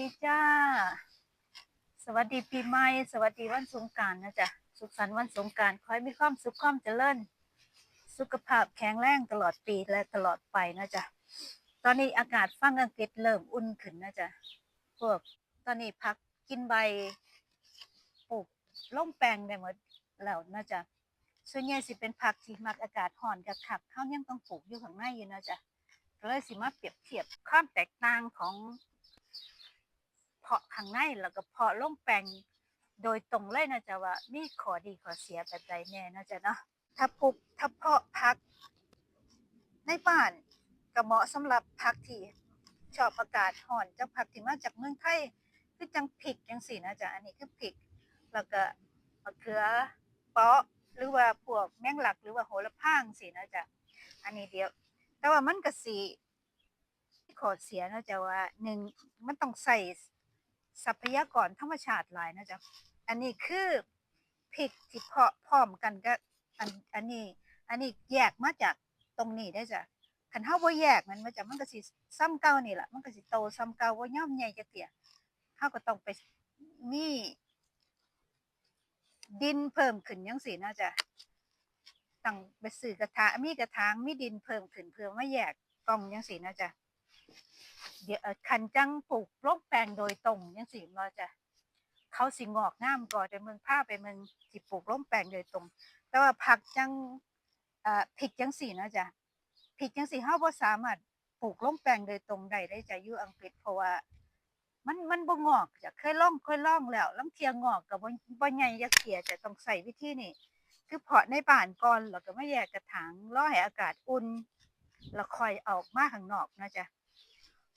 ดีจ้า สวัสดีปีใหม่ สวัสดีวันสงการนะจ๊ะ สุขสันต์วันสงการขอให้มีความสุขความเจริญ สุขภาพแข็งแรงตลอดปีและตลอดไปนะจ๊ะ ตอนนี้อากาศฟังอังกฤษเริ่มอุ่นขึ้นนะจ๊ะ พวกตอนนี้พักกินใบปลูกล่มแปลงได้หมดแล้วนะจ๊ะ ส่วนใหญ่สิเป็นผักที่มักอากาศร้อนกับขับเขายังต้องปลูกอยู่ข้างในอยู่นะจ๊ะก็เลยสิมาเปรียบเทียบความแตกต่างของาะข้างในแล้วก็เพาะลงแปลงโดยตรงเลยนะจ๊ะว่ามีขอดีขอเสียแบบใดแน่นะจ๊ะเนาะถ้าปลูกถ้าเพาะพัก ในบ้านก็เหมาะสำหรับพักที่ชอบอากาศร้อนจังผักที่มาจากเมืองไทยคือจังพริกจังสี่นะจ๊ะอันนี้คือพริก แล้วก็มะเขือเปาะหรือว่าพวกแมงลักหรือว่าโหระพางสี่นะจ๊ะอันนี้เดียว แต่ว่ามันก็สิข้อเสียนะจ๊ะว่าหนึ่งมันต้องใส่ ทรัพยากรธรรมชาติหลายนะจ๊ะอันนี้คือพริกที่เพาะพร้อมกันก็อันอันนี้ อันนี้แยกมาจากตรงนี้ได้จ้ะคันเฮาบ่แยกมันมาจากมันก็สิซ้ำเก่านี่แหละมันก็สิโตซ้ำเก่าบ่าย่อมใหญ่จักเที่ยเฮาก็ต้องไปมีดินเพิ่มขึ้นจังซี่นะจ๊ะต้องไปซื้อกระถางมีกระถางมีดินเพิ่มขึ้นเพื่อมาแยกกล่องยังสีนะจ๊ะ เดี๋ยวคันจังปลูกโรคแปลงโดยตรงยังสีมาจะเขาสิงอกงามก่อนแต่เมืองผ้าไปเมืองสิปลูกโรคแปลงโดยตรง แต่ว่าผักจังเอ่อพริกจังสีนะจ๊ะพริกจังสีเฮาบ่สามารถปลูกโรคแปลงโดยตรงได้ได้จ้ะอยู่อังกฤษเพราะว่า มันมันบ่งอกจ้ะเคยล่องเคยล่องแล้วลำเทียงอกก็บ่บ่ใหญ่จักเที่ยจะต้องใช้วิธีนี้คือเพาะในบ้านก่อนแล้วก็ไมาแยกกระถางรอให้อากาศอุ่นแล้วคอยออกมาข้างนอกนะจ๊ะ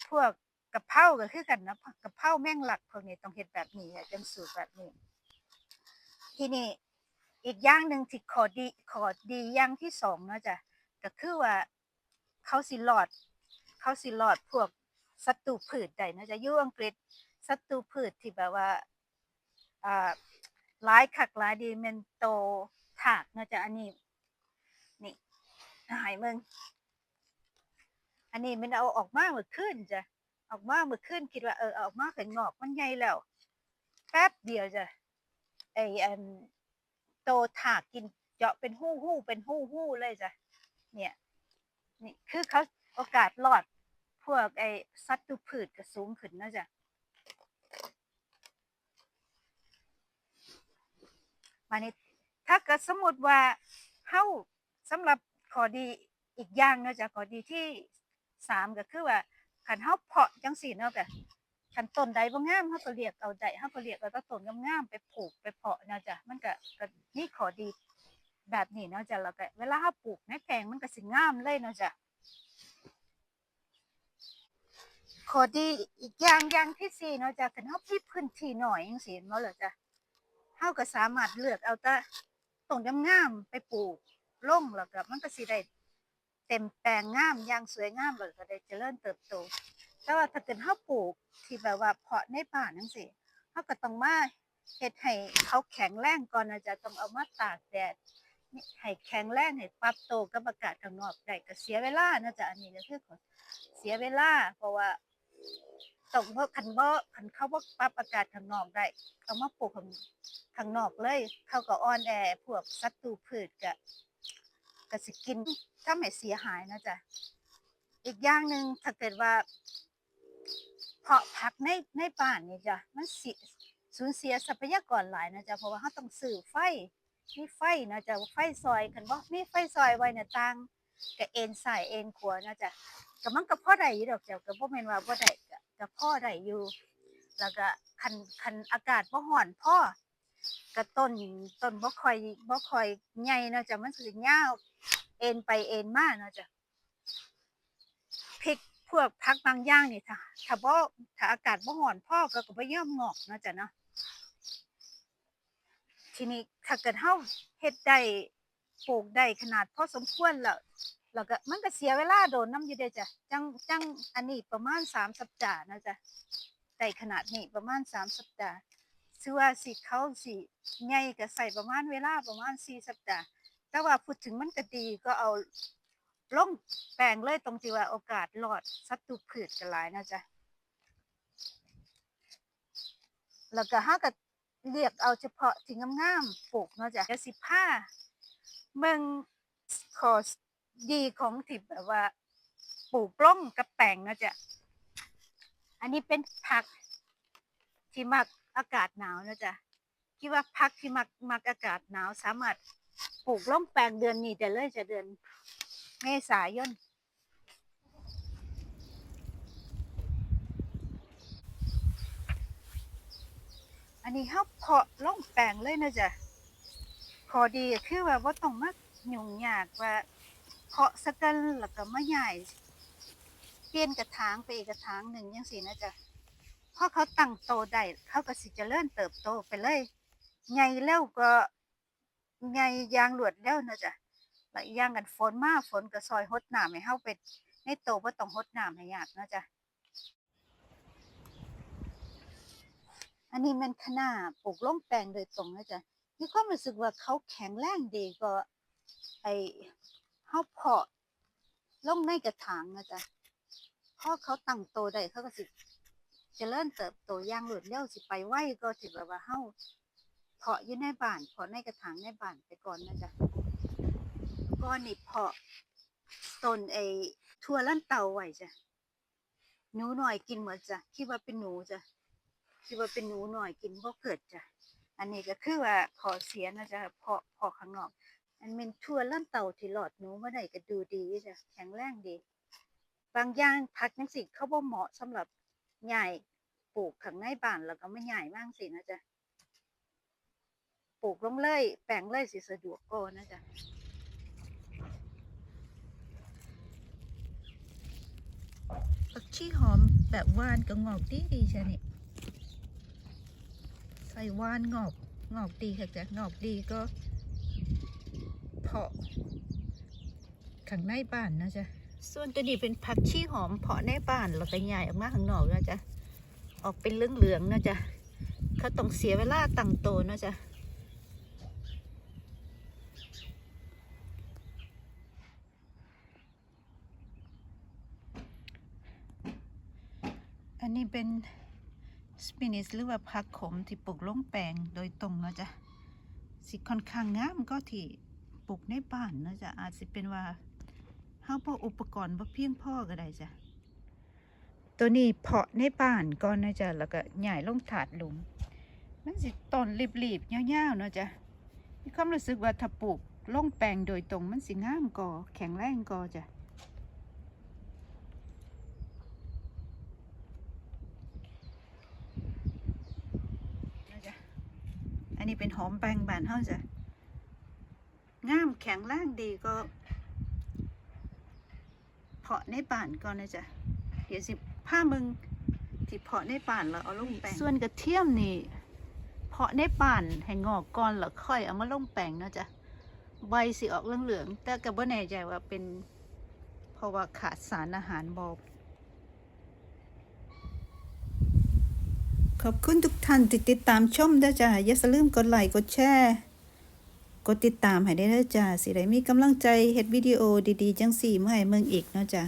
พวกกะเพราก็คือกันนะกะเพราแม่งหลักพวกนี้ต้องเฮ็ดแบบนี้จังสูตรแบบนี้ ทีนี้อีกอย่างหนึ่งที่ขอดีขอดีอย่างที่สองเนาะจ๊ะก็คือว่าเขาสิรอด เขาสิรอดพวกศัตรูพืชได้นะจ๊ะยู่อังกฤษศัตรูพืชที่แบบว่าอ่าหลายคักหลายดีแม่นโตถากนะจ๊ะอันนี้นี่หายมือง อันนี้มันเอาออกมาเมื่อคืนจ้ะออกมาเมื่อคืนคิดว่าเออเอาออกมาเป็นงอกมันใหญ่แล้ว แป๊บเดียวจ้ะไออันโตถากกินเจาะเป็นหู้หู้เป็นหู้หู้เลยจ้ะเนี่ยนี่คือเขาโอกาสรอดพวกไอสัตว์ตุพืชก็สูงขึ้นนะจ้ะมานี่ถ้าเกิดสมมติว่าเฮาสำหรับขอดีอีกอย่างนะจ้ะขอดีที่ สามก็คือว่าคันเฮาเพาะจังซี่เนาะก็คันต้นใดบ่งามเฮาก็เรียกเอาได้เฮาก็เรียกเอาต้ต้นงามๆไปปลูกไปเพาะเนาะจ้ะมันก็ก็มีข้อดีแบบนี้เนาะจ้ะแล้วก็เวลาเฮาปลูกในแปลงมันก็สิงามเลยเนาะจ้ะข้อดีอีกอย่างอย่างที่สี่เนาะจ้ะคันเฮามีพื้นที่หน้อยจังซี่เนาะเหรอจ้ะเฮาก็สามารถเลือกเอาแต่ต้นงามๆไปปลูกลงแล้วก็มันก็สิได้ เต็มแปลงงามอย่างสวยงามแล้วก็ได้เจริญเติบโต แต่ว่าถ้าเกิดเฮาปลูกที่แบบว่าเพาะในบ้านจังซี่เฮาก็ต้องมาเฮ็ดให้เขาแข็งแรงก่อนนะจ๊ะต้องเอามาตากแดดนี่ให้แข็งแรงให้ปรับโตกับอากาศข้างนอกได้ก็เสียเวลานะจ๊ะอันนี้ก็คือขอเสียเวลา เพราะว่าต้องบ่คันบ่คันเขาบ่ปรับอากาศข้างนอกได้เอามาปลูกข้างข้างนอกเลย เขาก็อ่อนแอพวกศัตรูพืชก็ ก็สิกินทำให้เสียหายนะจ๊ะอีกอย่างหนึ่งถ้าเกิดว่า เพาะผักในในบ้านนี่จ้ะมันสิสูญเสียทรัพยากรหลายนะจ๊ะเพราะว่าเราต้องซื้อไฟมีไฟนะจ๊ะไฟซอยคันบ่มีไฟซอยไว้หน้าต่างก็เอ็นซ้ายเอ็นขวานะจ๊ะก็มันก็พอได้อยู่ดอกจ้ะก็บ่แม่นว่าบ่ได้ก็ก็พอได้อยู่ แล้วก็คันคันอากาศบ่ร้อนพ่อก็ต้นต้นบ่คอยบ่คอยใหญ่นะจ้ะมันสิยาว เอ็นไปเอ็นมาเนาะจ้ะพริกพวกผักบางอย่างนี่ถ้าถ้าบ่ถ้าอากาศบ่ร้อนพ่อก็ก็บ่ยอมงอกเนาะจ้ะเนาะทีนี้ถ้าเกิดเฮาเฮ็ดได้ปลูกได้ขนาดพอสมควรแล้วแล้วก็มันก็เสียเวลาโดนน้ำอยู่เด้จ้ะจังจังอันนี้ประมาณสามสัปดาห์นะจ๊ะได้ขนาดนี้ประมาณสามสัปดาห์ชื่อว่าสิเขาสิใหญ่ก็ใส่ประมาณเวลาประมาณสี่สัปดาห์ แต่ว่าพูดถึงมันก็ดีก็เอาลงแปลงเลยตรงที่ว่าโอกาสรอดศัตรูพืชก็หลายนะจ๊ะแล้วก็เฮาก็เลือกเอาเฉพาะที่งามๆปลูกเนาะจ้ะเดี๋ยวสิพาเบิ่งข้อดีของที่แบบว่าปลูกปล้องกับแปลงเนาะจ้ะอันนี้เป็นผักที่มักอากาศหนาวนะจ้ะคิดว่าผักที่มักมักอากาศหนาวสามารถ ปลูกล่องแปลงเดือนนี้ได้เลยจะเดือนเมษายนอันนี้เขาเพาะล่องแปลงเลยนะจ๊ะขอดีคือว่าว่าต้องมาหยุ่งยากว่าเพาะสักกันแล้วก็มาใหญ่เปลี่ยนกระถางไปอีกกระถางหนึ่งยังสินะจ๊ะพอเขาตั้งโตได้เขาก็สิจะเลื่อนเติบโตไปเลยใหญ่แล้วก็ ใหญ่อยางหลวดแล้วนะจ๊ะแล้วอีกอย่างกันฝนมาฝนก็ซอยหดน้ำให้เฮาไปในโตบ่ต้องหดน้ำให้ยากนะจ๊ะอันนี้มันคณะปลูกล่องแปลงโดยตรงนะจ๊ะมีความรู้สึกว่าเขาแข็งแรงดีก็ไอเฮาเพาะลงในกระถางนะจ๊ะพอเขาตั้งโตได้เขาก็สิเจริญเติบโตอย่างรวดเร็วสิไปไวก็สิแบบว่าเฮา เพาะอยู่ในบ้านเพาะในกระถางในบ้านไปก่อนนะจ๊ะก้อนนี่เพาะต้นไอ้ทั่วลั่นเตาไว้จ้ะหนูหน่อยกินหมดจ้ะคิดว่าเป็นหนูจ้ะคิดว่าเป็นหนูหน่อยกินบ่เกิดจ้ะอันนี้ก็คือว่าขอเสียนะจ๊ะเพาะเพาะข้างนอก อันเป็นทั่วล้านเต่าที่หลอดหนูมาได้ก็ดูดีจ้ะแข็งแรงดี บางอย่างผักจังสิเขาบ่เหมาะสำหรับใหญ่ปลูกข้างในบ้านแล้วก็ไม่ใหญ่มากสินะจ๊ะ ปลูกลงเลยแปลงเลยสิสะดวกกว่านะจ๊ะผักชีหอมแบบวานก็งอกดีดีใช่นี่ใส่วานงอกงอกดีค่ะจ้ะงอกดีก็เพาะข้างในบ้านนะจ๊ะส่วนตัวนี้เป็นผักชีหอมเพาะในบ้านเราไปใหญ่ออกมาข้างนอกนะจ๊ะออกเป็นเหลืองๆนะจ๊ะเขาต้องเสียเวลาตั้งโตนะจ๊ะ นี้เป็นสปินิชหรือว่าผักขมที่ปลูกลงแปลงโดยตรงเนาะจ๊ะสิค่อนข้างงามก็ที่ปลูกในบ้านเนาะจ๊ะอาจสิเป็นว่าเฮาพออุปกรณ์บ่เพียงพอก็ได้จ้ะตัวนี้เพาะในบ้านก่อนนะจ๊ะแล้วก็ใหญ่ลงถาดหลุม มันสิต้นรีบๆยาวๆเนาะจ๊ะมีความรู้สึกว่าถ้าปลูกลงแปลงโดยตรงมันสิงามก่อแข็งแรงก่อจ๊ะอั นนี้เป็นหอมแปลงบานเฮาจ้ะงามแข็งแรงดีก็เพาะในป่านก่อนนะจ๊ะเดี๋ยวสิผ้ามึงที่เพาะในป่านแล้วเอาลงแปลงส่วนกระเทียมนี่เพาะในป่านให้งอกก่อนแล้วค่อยเอามาลงแปลงเนาะจ๊ะใบสิออกเหลืองๆแต่ก็บ่แน่ใจว่าเป็นเพราะว่าขาดสารอาหารบอ ขอบคุณทุกท่านที่ติดตามชมด้วยจ้าอย่าลืมกดไลค์กดแชร์กดติดตามให้ได้ด้วยจ้าสิได้มีกำลังใจเฮ็ดวิดีโอดีๆ จังสี่เมื่อไห้เมืองอีกเนาะจ้า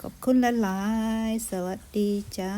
ขอบคุณหลายๆสวัสดีจ้า